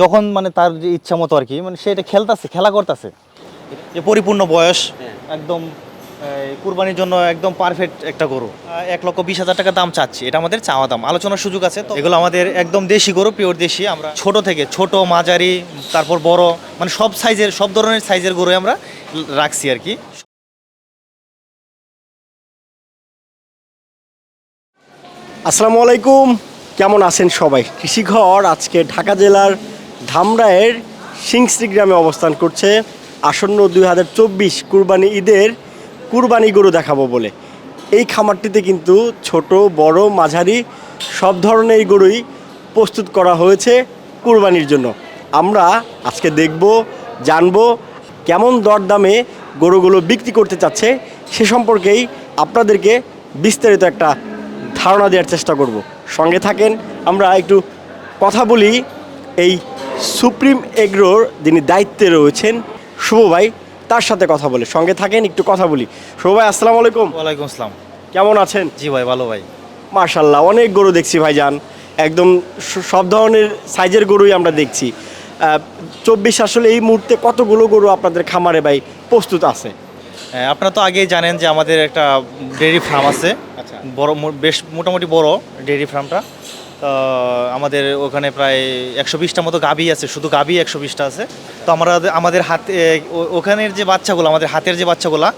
যখন মানে তার যে ইচ্ছা মতো আর কি মানে সে এটা খেলতেছে খেলা করতেছে। যে পরিপূর্ণ বয়স। একদম কুরবানির জন্য একদম পারফেক্ট একটা গরু। এক লক্ষ বিশ হাজার টাকা দাম চাচ্ছি। এটা আমাদের চাওয়া দাম। আলোচনার সুযোগ আছে তো? এগুলো আমাদের একদম দেশি গরু পিওর দেশি। আমরা ছোট থেকে ছোট মাঝারি তারপর বড় মানে সব সাইজের সব ধরনের সাইজের গরু আমরা রাখছি আর কি। আসসালামু আলাইকুম। কেমন আছেন সবাই? কৃষিঘর আজকে ঢাকা জেলার ধামরায়ের সিংশ্রী গ্রামে অবস্থান করছে। আসন্ন দুই হাজার চব্বিশ কুরবানি ঈদের কুরবানি গরু দেখাবো বলে। এই খামারটিতে কিন্তু ছোট, বড়, মাঝারি সব ধরনের গরুই প্রস্তুত করা হয়েছে কুরবানির জন্য। আমরা আজকে দেখব, জানব কেমন দরদামে গরুগুলো বিক্রি করতে চাচ্ছে সে সম্পর্কেই আপনাদেরকে বিস্তারিত একটা ধারণা দেওয়ার চেষ্টা করব। সঙ্গে থাকেন, আমরা একটু কথা বলি এই সুপ্রিম এগ্রোর যিনি দায়িত্বে রয়েছেন শুভ ভাই তার সাথে কথা বলে। সঙ্গে থাকেন একটু কথা বলি। শুভ ভাই আসসালামু আলাইকুম। ওয়ালাইকুম আসসালাম। কেমন আছেন? জি ভাই ভালো ভাই। মার্শাল্লাহ অনেক গরু দেখছি ভাই যান একদম সব ধরনের সাইজের গরুই আমরা দেখছি। চব্বিশ আসলে এই মুহূর্তে কতগুলো গরু আপনাদের খামারে ভাই প্রস্তুত আছে? হ্যাঁ, আপনারা তো আগেই জানেন যে আমাদের একটা ডেয়ারি ফার্ম আছে। আচ্ছা। বড় বেশ মোটামুটি বড় ডেয়ারি ফার্মটা। আমাদের ওখানে প্রায় একশো বিশটা মতো গাভী আছে শুধু গাভী একশো বিশটা আছে। তো আমরা আমাদের হাতে ওখানের যে বাচ্চাগুলো আমাদের হাতের যে বাচ্চাগুলো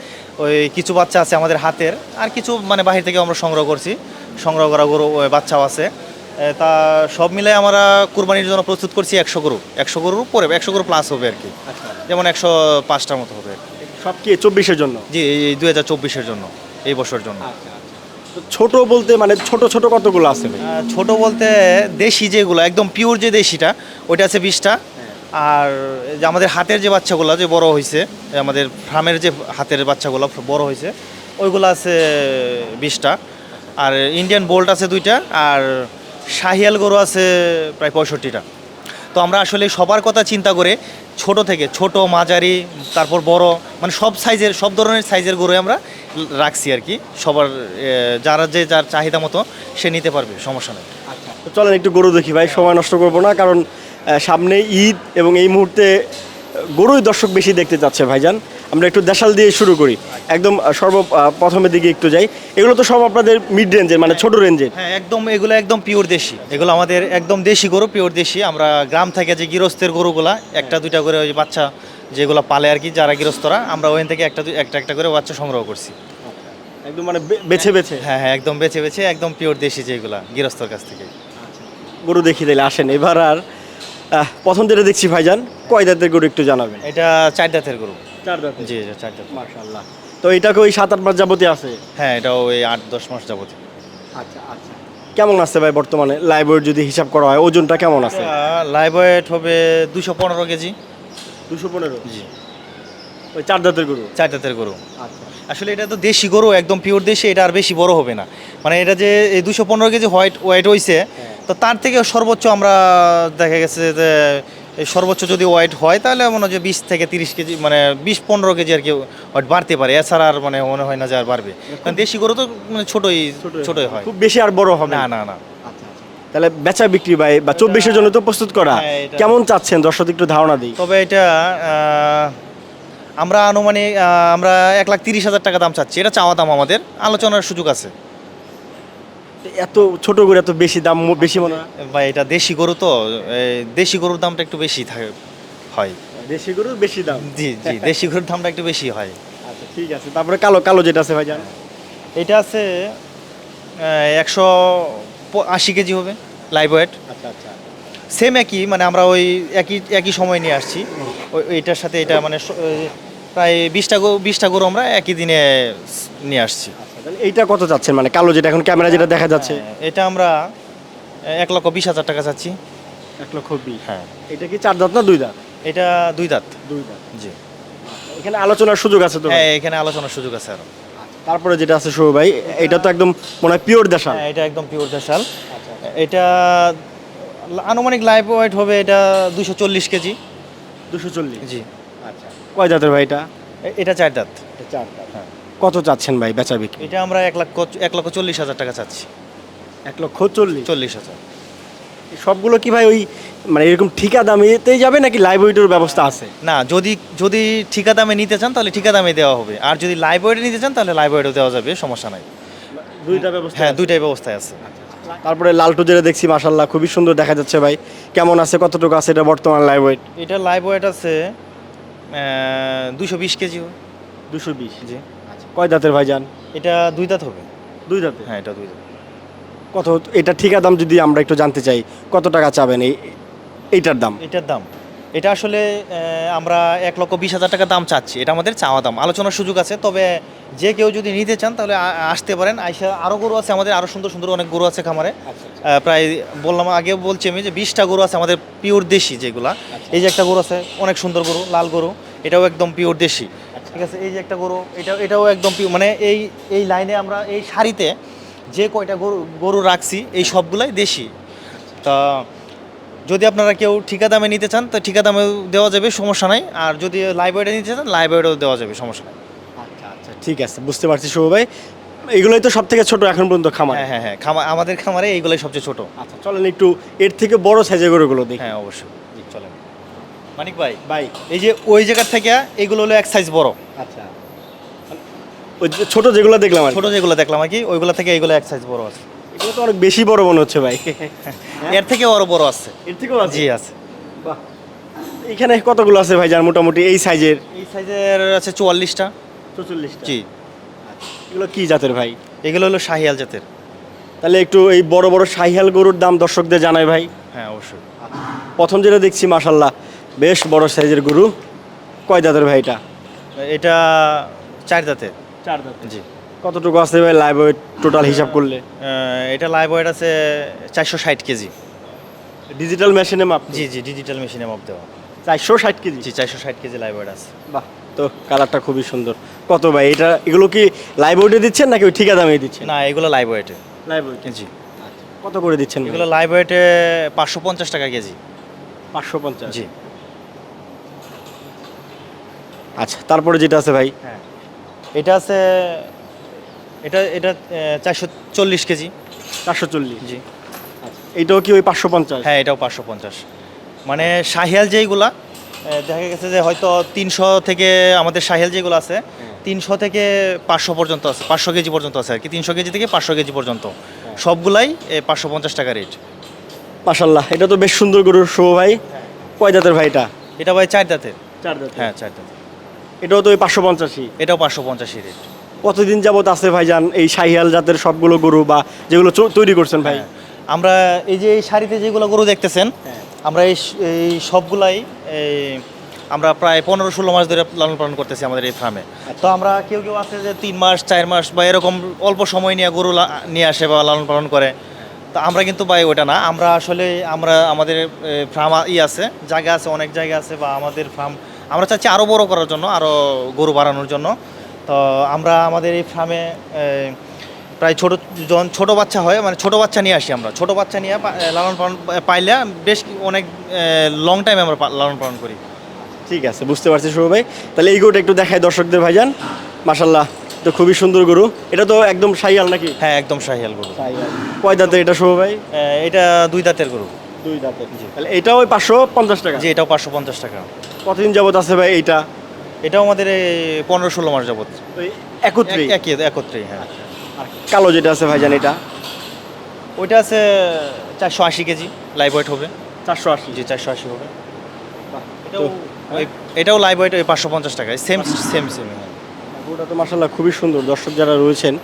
ওই কিছু বাচ্চা আছে আমাদের হাতের আর কিছু মানে বাহির থেকে আমরা সংগ্রহ করছি সংগ্রহ করা গরু বাচ্চাও আছে। তা সব মিলে আমরা কুরবানির জন্য প্রস্তুত করছি একশো গরু একশো গরুর উপরে একশো গরু প্লাস হবে আর কি। যেমন একশো পাঁচটার মতো হবে সব কি চব্বিশের জন্য? জি এই দুই হাজার চব্বিশের জন্য এই বছর জন্য। তো ছোট বলতে মানে ছোট ছোট কতগুলো আছে ছোট বলতে দেশি যেগুলো, একদম পিওর যে দেশিটা, ওইটা আছে বিশটা। আর যে আমাদের হাতের যে বাচ্চাগুলো যে বড় হয়েছে আমাদের ফার্মের যে হাতের বাচ্চাগুলো বড় হয়েছে ওইগুলো আছে বিশটা। আর ইন্ডিয়ান বোল্ট আছে দুইটা, আর শাহিয়াল গরু আছে প্রায় পঁয়ষট্টিটা। তো আমরা আসলে সবার কথা চিন্তা করে ছোট থেকে, ছোট, মাঝারি, তারপর বড় মানে সব সাইজের, সব ধরনের সাইজের গরু আমরা রাখছি আর কি। সবার যারা যে যার চাহিদা মতো সে নিতে পারবে, সমস্যা নেই। তো চলেন একটু গরু দেখি ভাই, সময় নষ্ট করব না, কারণ সামনে ঈদ এবং এই মুহূর্তে গরুই দর্শক বেশি দেখতে চাচ্ছে ভাইজান। আমরা একটু দেশাল দিয়ে শুরু করি। একদম সর্ব প্রথমের দিকে একটু যাই। এগুলো তো সব আপনাদের মিড রেঞ্জের মানে ছোট রেঞ্জের হ্যাঁ একদম এগুলো একদম পিওর দেশি। এগুলো আমাদের একদম দেশি গরু পিওর দেশি। আমরা গ্রাম থেকে যে গৃহস্থের গরুগুলা একটা দুইটা করে ওই বাচ্চা যেগুলো পালে আর কি যারা গৃহস্থরা আমরা ওখান থেকে একটা একটা একটা করে বাচ্চা সংগ্রহ করছি। একদম মানে বেছে বেছে? হ্যাঁ হ্যাঁ একদম বেছে বেছে একদম পিওর দেশি যেগুলা গৃহস্থর কাছ থেকে। গরু দেখি দিলে আসেন। এবার আর প্রথম যেটা দেখছি ভাইজান কয় দাঁতের গরু একটু জানাবেন? এটা চার দাঁতের গরু। চার দাঁতের? জি এটা চার দাঁত মার্শাল্লাহ তো এটাকে ওই সাত আট মাস যাবতীয় আছে? হ্যাঁ এটাও ওই আট দশ মাস যাবতীয় আচ্ছা আচ্ছা। কেমন আছে ভাই বর্তমানে? লাইব্রেরি যদি হিসাব করা হয় ওজনটা কেমন আছে? লাইভ ওয়েট হবে দুশো পনেরো কেজি। দুশো পনেরো? জি। ওই চার দাঁতের গরু? চার দাঁতের গরু। আচ্ছা। আসলে এটা তো দেশি গরু একদম পিওর দেশি এটা আর বেশি বড় হবে না। মানে এটা যে এই দুশো পনেরো কেজি হোয়াইট ওয়েট হয়েছে তো তার থেকে সর্বোচ্চ আমরা দেখা গেছে যে এই সর্বোচ্চ যদি ওয়েট হয় তাহলে মনে হয় যে বিশ থেকে তিরিশ কেজি মানে বিশ পনেরো কেজি আর কি ওয়েট বাড়তে পারে। এছাড়া আর মানে মনে হয় না যে আর বাড়বে। কারণ দেশি গরু তো মানে ছোটোই ছোটোই। হয়। খুব বেশি আর বড় হবে না। না না তাহলে বেচা বিক্রি ভাই বা চব্বিশের জন্য তো প্রস্তুত করা। হ্যাঁ, কেমন চাচ্ছেন? দর্শক একটু ধারণা দিই। তবে এটা আমরা আনুমানিক আমরা এক লাখ তিরিশ হাজার টাকা দাম চাচ্ছি। এটা চাওয়া দাম আমাদের। আলোচনার সুযোগ আছে। এত ছোট করে এত বেশি দাম বেশি মনে হয়? বা এটা দেশি গরু তো দেশি গরুর দামটা একটু বেশি থাকে হয়। দেশি গরু বেশি দাম? জি জি দেশি গরুর দামটা একটু বেশি হয়। আচ্ছা ঠিক আছে। তারপরে কালো কালো যেটা আছে ভাই জান এটা আছে একশো আশি কেজি হবে লাইভ ওয়েট আচ্ছা আচ্ছা। সেম একই মানে আমরা ওই একই একই সময় নিয়ে আসছি। ওই এটার সাথে এটা মানে প্রায় বিশটা গরু বিশটা গরু আমরা একই দিনে নিয়ে আসছি। তাহলে এইটা কত চাচ্ছেন মানে কালো যেটা এখন ক্যামেরা যেটা দেখা যাচ্ছে। হ্যাঁ, এটা আমরা এক লক্ষ বিশ হাজার টাকা চাচ্ছি। এক লক্ষ বিশ। হ্যাঁ। এটা কি চার দাঁত না দুই দাঁত? এটা দুই দাঁত। দুই দাঁত। জি। এখানে আলোচনার সুযোগ আছে তো? হ্যাঁ এখানে আলোচনার সুযোগ আছে আরও। তারপরে যেটা আছে শুভ ভাই এটা তো একদম মনে হয় পিওর দেশাল। হ্যাঁ এটা একদম পিওর দেশাল। এটা আনুমানিক লাইভ ওয়েট হবে এটা দুশো চল্লিশ কেজি। দুশো চল্লিশ? জি। আচ্ছা। কয় দাঁতের ভাই এটা? এটা চার দাঁত। চার দাঁত। হ্যাঁ। কত চাচ্ছেন ভাই বেচা বিক্রি? এটা আমরা এক লাখ এক লক্ষ চল্লিশ হাজার টাকা চাচ্ছি। এক লক্ষ চল্লিশ? চল্লিশ হাজার। সবগুলো কি ভাই ওই মানে এরকম ঠিকা দামেতেই যাবে নাকি লাইভ ওয়েটের ব্যবস্থা আছে? না যদি যদি ঠিকা দামে নিতে চান তাহলে ঠিকা দামে দেওয়া হবে। আর যদি লাইভ ওয়েটে নিতে চান তাহলে লাইভ ওয়েটও দেওয়া যাবে সমস্যা নাই। দুইটা ব্যবস্থা হ্যাঁ দুইটাই ব্যবস্থায় আছে। তারপরে লালটু যেটা দেখছি মাশাল্লাহ খুবই সুন্দর দেখা যাচ্ছে ভাই। কেমন আছে কতটুকু আছে এটা বর্তমান লাইভ ওয়েট এটা লাইভ ওয়েট আছে দুশো বিশ কেজি। দুশো বিশ? জি। কয় দাঁতের ভাই যান এটা দুই দাঁত হবে। দুই দাঁতে? হ্যাঁ এটা দুই দাঁত। কত এটা ঠিকা দাম যদি আমরা একটু জানতে চাই কত টাকা চাবেন এই এইটার দাম? এটার দাম। এটা আসলে আমরা এক লক্ষ বিশ হাজার টাকা দাম চাচ্ছি। এটা আমাদের চাওয়া দাম। আলোচনার সুযোগ আছে তবে যে কেউ যদি নিতে চান তাহলে আসতে পারেন। আইসা আরও গরু আছে আমাদের আরও সুন্দর সুন্দর অনেক গরু আছে খামারে। প্রায় বললাম আগে বলছি আমি যে বিশটা গরু আছে আমাদের পিওর দেশি যেগুলা। এই যে একটা গরু আছে অনেক সুন্দর গরু লাল গরু। এটাও একদম পিওর দেশি। ঠিক আছে এই যে একটা গরু এটা এটাও একদম মানে এই এই লাইনে আমরা এই সারিতে যে কয়টা গরু গরু রাখছি এই সবগুলাই দেশি। তা যদি আপনারা কেউ ঠিকা দামে নিতে চান তো ঠিকা দামে দেওয়া যাবে সমস্যা নাই। আর যদি লাইব্রেরি নিতে চান লাইব্রেরিও দেওয়া যাবে সমস্যা নাই। আচ্ছা আচ্ছা ঠিক আছে বুঝতে পারছি শুভ ভাই। এগুলোই তো সব থেকে ছোট এখন পর্যন্ত খামার। হ্যাঁ হ্যাঁ হ্যাঁ খামা আমাদের খামারে এইগুলোই সবচেয়ে ছোট। আচ্ছা চলেন একটু এর থেকে বড় সাইজের গরুগুলো দেখি। হ্যাঁ অবশ্যই। মানিক ভাই? ভাই। এই যে ওই জায়গার থেকে এগুলো হলো এক সাইজ বড়। আচ্ছা। ওই ছোট যেগুলো দেখলাম ছোট যেগুলো দেখলাম আর কি ওইগুলো থেকে এগুলো এক সাইজ বড় আছে। এগুলো তো অনেক বেশি বড় মনে হচ্ছে ভাই। এর থেকে আরও বড় আছে। এর থেকেও আছে? জি আছে। বাহ। এখানে কতগুলো আছে ভাই যার মোটামুটি এই সাইজের এই সাইজের আছে চুয়াল্লিশটা। চল্লিশটা জি। এগুলো কি জাতের ভাই? এগুলো হলো শাহিয়াল জাতের। তাহলে একটু এই বড় বড় শাহিয়াল গরুর দাম দর্শকদের জানাই ভাই। হ্যাঁ অবশ্যই। প্রথম যেটা দেখছি মাশাল্লাহ বেশ বড় সাইজের গরু। কয় দাঁতের ভাই এটা? এটা চার দাঁতের। চার দাঁতের। জি। কতটুকু আছে ভাই লাইভ ওয়েট টোটাল হিসাব করলে? এটা লাইভ ওয়েট আছে চারশো ষাট কেজি। ডিজিটাল মেশিনে মাপ জি জি ডিজিটাল মেশিনে মাপ দেওয়া চারশো ষাট কেজি? জি চারশো ষাট কেজি লাইভ ওয়েট আছে। বাহ তো কালারটা খুবই সুন্দর। কত ভাই? এটা এগুলো কি লাইভ ওয়েটে দিচ্ছেন নাকি ওই ঠিকা দামে দিচ্ছেন? না এগুলো লাইভ ওয়েটে লাইভ ওয়েটে জি। কত করে দিচ্ছেন এগুলো লাইভ ওয়েটে পাঁচশো পঞ্চাশ টাকা কেজি। পাঁচশো পঞ্চাশ। জি। আচ্ছা তারপরে যেটা আছে ভাই? হ্যাঁ। এটা আছে এটা এটা চারশো চল্লিশ কেজি। চারশো চল্লিশ? জি। এটাও কি ওই পাঁচশো পঞ্চাশ? হ্যাঁ এটাও পাঁচশো পঞ্চাশ। মানে শাহিয়াল যেইগুলা দেখা গেছে যে হয়তো তিনশো থেকে আমাদের শাহিয়াল যেগুলো আছে তিনশো থেকে পাঁচশো পর্যন্ত আছে পাঁচশো কেজি পর্যন্ত আছে আর কি তিনশো কেজি থেকে পাঁচশো কেজি পর্যন্ত। সবগুলাই পাঁচশো পঞ্চাশ টাকা রেট। মাশাল্লাহ এটা তো বেশ সুন্দর গরুর শো ভাই। কয় জাতের ভাই এটা? এটা ভাই চার দাঁতের চার দাঁত হ্যাঁ চার দাঁতের এটাও তো ওই পাঁচশো পঞ্চাশি এটাও পাঁচশো পঞ্চাশি রেট কতদিন যাবত আছে ভাইজান এই শাহিয়াল জাতের সবগুলো গরু বা যেগুলো তৈরি করছেন ভাই? হ্যাঁ। আমরা এই যে এই শাড়িতে যেগুলো গরু দেখতেছেন হ্যাঁ। আমরা এই এই সবগুলাই এই আমরা প্রায় পনেরো ষোলো মাস ধরে লালন পালন করতেছি আমাদের এই ফার্মে তো আমরা কেউ কেউ আছে যে তিন মাস চার মাস বা এরকম অল্প সময় নিয়ে গরু নিয়ে আসে বা লালন পালন করে। তো আমরা কিন্তু ভাই ওটা না। আমরা আসলে আমরা আমাদের ফার্ম ই আছে জায়গা আছে অনেক জায়গা আছে বা আমাদের ফার্ম আমরা চাচ্ছি আরও বড় করার জন্য আরও গরু বাড়ানোর জন্য। তো আমরা আমাদের এই ফার্মে প্রায় ছোট যখন ছোট বাচ্চা হয় মানে ছোট বাচ্চা নিয়ে আসি আমরা। ছোট বাচ্চা নিয়ে লালন পালন পাইলে বেশ অনেক লং টাইম আমরা লালন পালন করি। ঠিক আছে বুঝতে পারছি শুভ ভাই। তাহলে এই গরুটা একটু দেখায় দর্শকদের ভাইজান। মাশাল্লাহ তো খুবই সুন্দর গরু। এটা তো একদম শাহিয়াল নাকি? হ্যাঁ একদম শাহিয়াল গরু। কয় দাঁতের এটা শুভ ভাই? এটা দুই দাঁতের গরু। দুই দাঁতের তাহলে এটাও ওই পাঁচশো পঞ্চাশ টাকা? জি এটাও পাঁচশো পঞ্চাশ টাকা। কতদিন যাবত আছে ভাই এইটা? এটাও আমাদের পনেরো ষোলো মাস যাবত একত্রে? একই একত্রেই হ্যাঁ। আর কালো যেটা আছে ভাইজান এটা? ওইটা আছে চারশো আশি কেজি লাইভ ওয়েট হবে। চারশো আশি। জি চারশো আশি হবে। এটাও এটাও লাইভ ওয়েট ওই পাঁচশো পঞ্চাশ টাকায় সেম সেম সেম গরুটা তো মাসাল্লাহ খুবই সুন্দর। দর্শক যারা রয়েছেন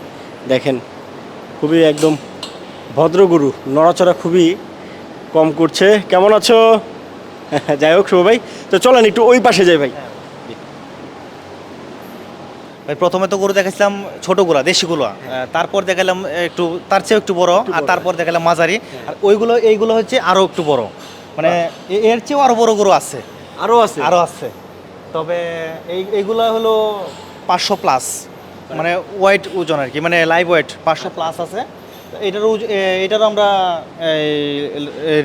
দেখেন খুবই একদম ভদ্রগুরু নড়াচড়া খুবই কম করছে। কেমন আছো? যাই হোক শুভ ভাই। তো চলেন একটু ওই পাশে যাই ভাই। ভাই প্রথমে তো গরু দেখাচ্ছিলাম ছোটগুলা দেশিগুলো। তারপর দেখালাম একটু তার চেয়ে একটু বড় আর তারপর দেখালাম মাঝারি। আর ওইগুলো এইগুলো হচ্ছে আরও একটু বড়। মানে এর চেয়েও আরও বড় গরু আছে। আরও আছে? আরও আছে। তবে এই এইগুলো হলো পাঁচশো প্লাস মানে ওয়েট ওজন আর কি মানে লাইভ ওয়েট পাঁচশো প্লাস আছে। এটার এটার আমরা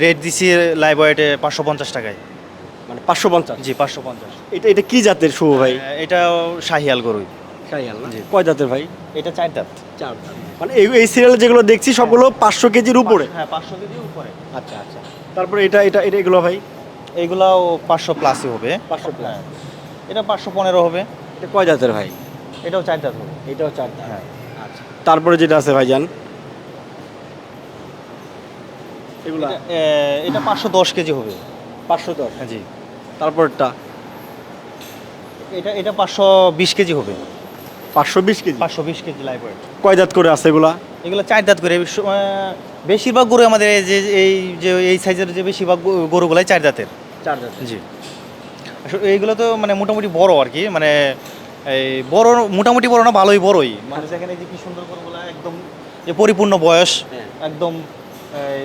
রেট দিছি লাইভ ওয়েটে পাঁচশো পঞ্চাশ টাকায়। মানে পাঁচশো পঞ্চাশ? জি পাঁচশো পঞ্চাশ। এটা এটা কি জাতের শুভ ভাই? এটাও শাহিয়াল গরুই। শাহিয়াল জি। কয় দাঁতের ভাই? এটা চার দাঁত চার দাঁত মানে এই এই সিরিয়ালে যেগুলো দেখছি সবগুলো পাঁচশো কেজির উপরে? হ্যাঁ পাঁচশো কেজি উপরে। আচ্ছা আচ্ছা। তারপরে এটা এটা এটা এগুলো ভাই? এইগুলাও পাঁচশো প্লাসই হবে। পাঁচশো প্লাস হ্যাঁ। এটা পাঁচশো পনেরো হবে। এটা কয় দাঁতের ভাই? এটাও চার দাঁত হবে। এটাও চার দাঁত হ্যাঁ। আচ্ছা। তারপরে যেটা আছে ভাইজান? এগুলো? এটা, পাঁচশো দশ কেজি হবে। পাঁচশো দশ? হ্যাঁ জি। তারপরটা? এটা এটা পাঁচশো বিশ কেজি হবে। পাঁচশো বিশ কেজি? পাঁচশো বিশ কেজি লাইভ ওয়েট কয় দাঁত করে আছে এগুলা? এগুলো চার দাঁত করে বেশিরভাগ গরু আমাদের যে এই যে এই সাইজের যে বেশিরভাগ গরু- গরুগুলাই চার দাঁতের চার দাঁত জি। আসলে এইগুলো তো মানে মোটামুটি বড় আর কি। মানে এই বড় মোটামুটি বড় না ভালোই বড়ই। মানে দেখেন যে কি সুন্দর গরুগুলো একদম যে পরিপূর্ণ বয়স হ্যাঁ। একদম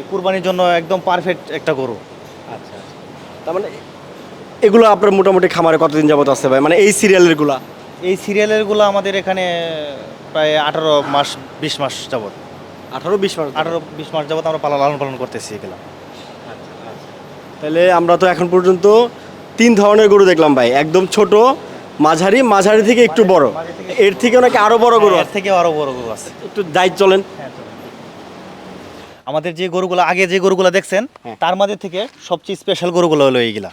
কুরবানির জন্য একদম পারফেক্ট একটা গরু। আচ্ছা আচ্ছা। তার মানে এগুলো আপনার মোটামুটি খামারে কতদিন যাবত আছে ভাই? মানে এই সিরিয়ালেরগুলা এই সিরিয়ালেরগুলো আমাদের এখানে প্রায় আঠারো মাস বিশ মাস যাবত। আঠারো বিশ মাস? আঠারো বিশ মাস যাবত আমরা পালা লালন পালন করতেছি এগুলো। তাহলে আমরা তো এখন পর্যন্ত তিন ধরনের গরু দেখলাম ভাই। একদম ছোট মাঝারি মাঝারি থেকে একটু বড়। এর থেকে এর নাকি আরও বড় গরু এর আছে? থেকে আরও বড় গরু আছে। একটু দায়িত্ব চলেন। আমাদের যে গরুগুলো আগে যে গরুগুলো দেখছেন হ্যাঁ। তার মাঝে থেকে সবচেয়ে স্পেশাল গরুগুলো হলো এইগুলা।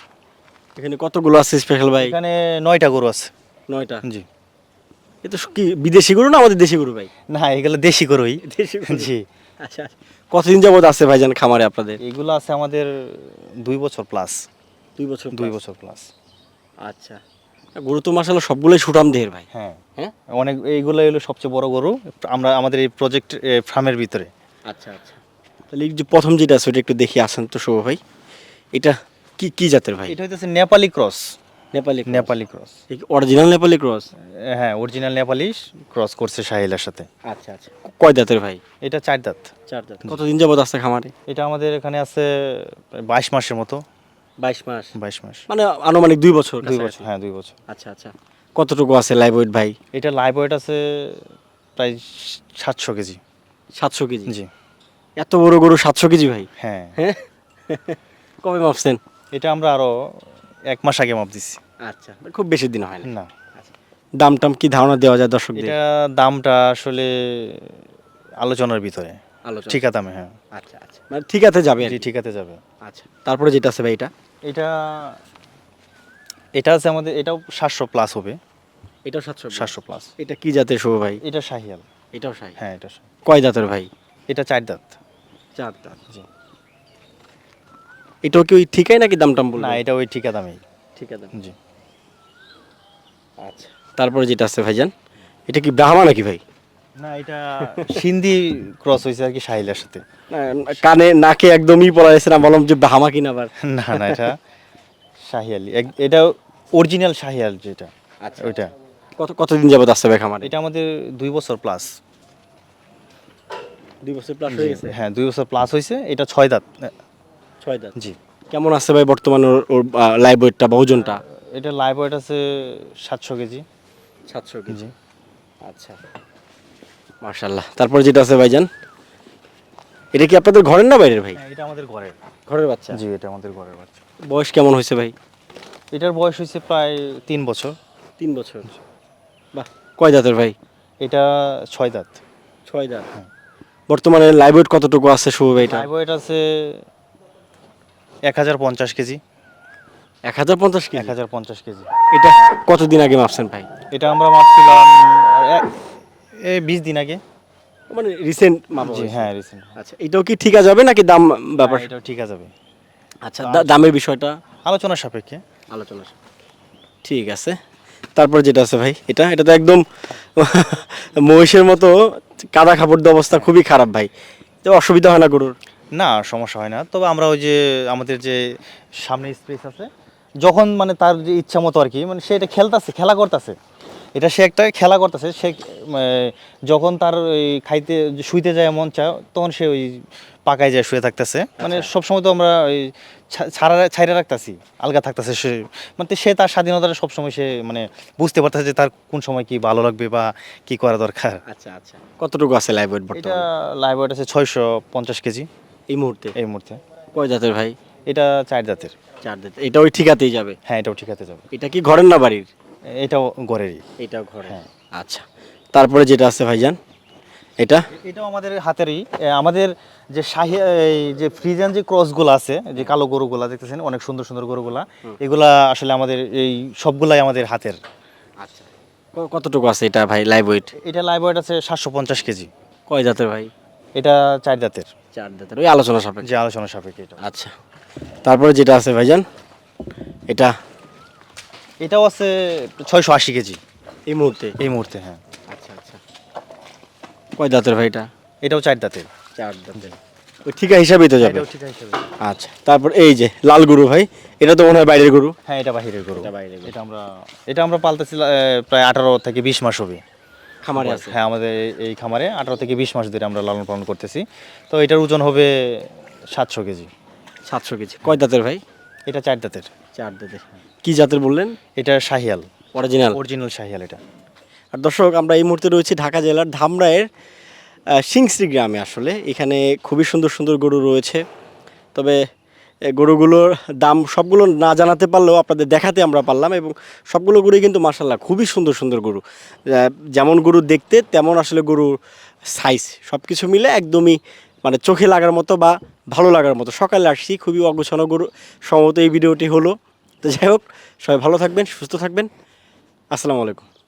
এখানে কতগুলো আছে স্পেশাল ভাই? এখানে নয়টা গরু আছে। নয়টা? জি। এ তো কি বিদেশি গরু না আমাদের দেশি গরু ভাই? না এগুলো দেশি গরুই। দেশি গরু। জি। আচ্ছা। কতদিন যাবত আছে ভাই ভাইজান খামারে আপনাদের? এগুলো আছে আমাদের দুই বছর প্লাস দুই বছর দুই বছর প্লাস আচ্ছা। গরু তো মাসাল্লাহ সবগুলোই সুটাম দেহের ভাই। হ্যাঁ। হ্যাঁ? অনেক এইগুলো হলো সবচেয়ে বড় গরু। আমরা আমাদের এই প্রজেক্ট ফার্মের ভিতরে। আচ্ছা আচ্ছা। তাহলে এই যে প্রথম যেটা আছে ওটা একটু দেখি আসেন তো শুভ ভাই। এটা কি কি জাতের ভাই? এটা হইতেছে Nepali cross. Nepali Nepali cross. Original Nepali cross? হ্যাঁ অরিজিনাল নেপালি ক্রস করছে সাহিলের সাথে। আচ্ছা আচ্ছা। কয় দাঁতের ভাই? এটা চার দাঁত চার দাঁত কতদিন যাবত আছে খামারে? এটা আমাদের এখানে আছে বাইশ মাসের মতো। বাইশ মাস। বাইশ মাস। মানে আনুমানিক দুই বছর দুই বছর হ্যাঁ দুই বছর। আচ্ছা আচ্ছা। কতটুকু আছে লাইভ ওয়েট ভাই? এটা লাইভ ওয়েট আছে প্রায় সাতশো কেজি। সাতশো কেজি। জি। এত বড় গরু সাতশো কেজি ভাই। হ্যাঁ। হ্যাঁ। কবে মাপছেন? এটা আমরা আরও এক মাস আগে মাপ দিচ্ছি আচ্ছা খুব বেশি দিন হয় না। না। দাম টাম কি ধারণা দেওয়া যায় দর্শকদের? এটা দামটা আসলে আলোচনার ভিতরে। আলোচনা। ঠিক দামে হ্যাঁ। আচ্ছা আচ্ছা। মানে ঠিক আছে যাবে আর। ঠিক আছে যাবে। আচ্ছা তারপরে যেটা আছে ভাই এটা? এটা এটা আছে আমাদের এটাও সাতশো প্লাস হবে। এটাও সাতশো সাতশো প্লাস এটা কি জাতের শুভ ভাই? এটা শাহিয়াল। এটাও সাই হ্যাঁ এটা কয় দাঁতের ভাই? এটা চার দাঁত। চার দাঁত। জি এটাও কি ওই ঠিকাই নাকি দাম টাম বলব? না এটা ওই ঠিকা দামেই। ঠিক আছে জি। আচ্ছা তারপরে যেটা আছে ভাইজান এটা কি ব্রাহ্মা নাকি ভাই? না এটা সিন্ধি ক্রস হয়েছে আর কি শাহিলের সাথে। কানে নাকে একদমই পড়া যাচ্ছে না বললাম যে ব্রাহ্মা কিনা আবার। না না এটা শাহিয়ালি। এটা অরিজিনাল শাহিয়াল যেটা আচ্ছা। ওইটা। কত কতদিন যাবত আসছে ভাই খামারে? এটা আমাদের দুই বছর প্লাস দুই বছর প্লাস হয়ে গেছে? হ্যাঁ দুই বছর প্লাস হয়েছে এটা ছয় দাঁত। ছয় দাঁত। জি। কেমন আছে ভাই বর্তমানে ওর- ওর লাইভ ওয়েটটা বা ওজনটা? এটা লাইভ ওয়েট আছে সাতশো কেজি। সাতশো জি। আচ্ছা। মার্শাল্লাহ তারপর যেটা আছে ভাইজান? এটা কি আপনাদের ঘরের না বাইরের ভাই? হ্যাঁ, এটা আমাদের ঘরের। ঘরের বাচ্চা? জি এটা আমাদের ঘরের বাচ্চা। বয়স কেমন হয়েছে ভাই? এটার বয়স হয়েছে প্রায় তিন বছর। তিন বছর। বাহ কয় দাঁতের ভাই? এটা ছয় দাঁত। ছয় দাঁত। বর্তমানে লাইভ ওয়েট কতটুকু আছে শুভ ভাই লাইভ ওয়েট আছে এক হাজার পঞ্চাশ কেজি। এক হাজার পঞ্চাশ এক হাজার পঞ্চাশ কেজি। এটা কতদিন আগে মাপছেন ভাই? এটা আমরা মাপছিলাম এই বিশ দিন আগে। মানে রিসেন্ট মাপা জি হ্যাঁ রিসেন্ট আচ্ছা এটাও কি ঠিক যাবে নাকি দাম ব্যাপার? এটাও ঠিক আছে আচ্ছা দামের বিষয়টা? আলোচনার সাপেক্ষে। আলোচনা ঠিক আছে। তারপর যেটা আছে ভাই এটা এটা তো একদম মহিষের মতো কাদা খাবর অবস্থা খুবই খারাপ ভাই। তো অসুবিধা হয় না গরুর? না, সমস্যা হয় না। তবে আমরা ওই যে আমাদের যে সামনে স্পেস আছে, যখন মানে তার যে ইচ্ছা মতো আর কি মানে সে এটা খেলতেছে, খেলা করতেছে। এটা সে একটা খেলা করতেছে, সে যখন তার ওই খাইতে, শুইতে যায় মন চায়, তখন সে ওই পাকায় যায় শুয়ে থাকতেছে। মানে সবসময় তো আমরা ওই ছাড়া ছাইরা রাখতেছি আলগা থাকতেছে সে মানে সে তার স্বাধীনতাটা সবসময় সে মানে বুঝতে পারতেছে যে তার কোন সময় কি ভালো লাগবে বা কি করা দরকার। আচ্ছা আচ্ছা। কতটুকু আছে লাইভ ওয়েট এটা বর্তমানে? লাইভ ওয়েট আছে ছয়শো পঞ্চাশ কেজি। এই মুহূর্তে? এই মুহূর্তে। কয় জাতের ভাই? এটা চার জাতের। চার জাত এটা ওই ঠিকাতেই যাবে? হ্যাঁ এটাও ঠিকাতে যাবে। এটা কি ঘরের না বাড়ির? এটাও ঘরেরই। এটাও ঘরে হ্যাঁ। আচ্ছা। তারপরে যেটা আছে ভাইজান? এটা? এটাও আমাদের হাতেরই। আমাদের যে শাহি এই যে ফ্রিজিয়ান যে ক্রসগুলো আছে যে কালো গরুগুলা দেখতেছেন অনেক সুন্দর সুন্দর গরুগুলা এগুলা আসলে আমাদের এই সবগুলাই আমাদের হাতের। আচ্ছা। কতটুকু আছে এটা ভাই লাইভ ওয়েট এটা লাইভ ওয়েট আছে সাতশো পঞ্চাশ কেজি। কয় জাতের ভাই? এটা চার দাঁতের চার জাতের। ওই আলোচনা সাপেক্ষে। যে আলোচনা সাপেক্ষে এটা। আচ্ছা। তারপরে যেটা আছে ভাইজান এটা? এটাও আছে ছয়শো আশি কেজি। এই মুহূর্তে? এই মুহূর্তে হ্যাঁ। কয় দাঁতের ভাই এটা? এটাও চার দাঁতের। চার দাঁতের। ওই ঠিকা হিসাবেই তো যাবে। এটাও ঠিক হিসেবে আচ্ছা তারপর এই যে লাল গরু ভাই এটা তো মনে হয় বাইরের গরু। হ্যাঁ এটা বাহিরের গরু। এটা বাইরের গরু। এটা আমরা এটা আমরা পালতেছি আহ, প্রায় আঠারো থেকে বিশ মাস হবে। খামারে আছে। হ্যাঁ আমাদের এই- এই খামারে আঠারো থেকে বিশ মাস ধরে আমরা লালন পালন করতেছি। তো এটার ওজন হবে সাতশো কেজি। সাতশো কেজি। কয় দাঁতের ভাই? এটা চার দাঁতের। চার দাঁতের। কি জাতের বললেন? এটা শাহিয়াল। অরিজিনাল অরিজিনাল শাহিয়াল এটা। আর দর্শক, আমরা এই মুহূর্তে রয়েছি ঢাকা জেলার ধামরায়ের সিংশ্রী গ্রামে আসলে। এখানে খুবই সুন্দর সুন্দর গরু রয়েছে। তবে গরুগুলোর দাম সবগুলো না জানাতে পারলেও আপনাদের দেখাতে আমরা পারলাম এবং সবগুলো গরুই কিন্তু মার্শাল্লাহ খুবই সুন্দর সুন্দর গরু। যেমন গরু দেখতে, তেমন আসলে গরুর সাইজ সব কিছু মিলে একদমই মানে চোখে লাগার মতো বা ভালো লাগার মতো। সকালে আসছি, খুবই অগোছানো গরু। সম্ভবত এই ভিডিওটি হলো। তো যাই হোক, সবাই ভালো থাকবেন, সুস্থ থাকবেন। আসসালামু আলাইকুম।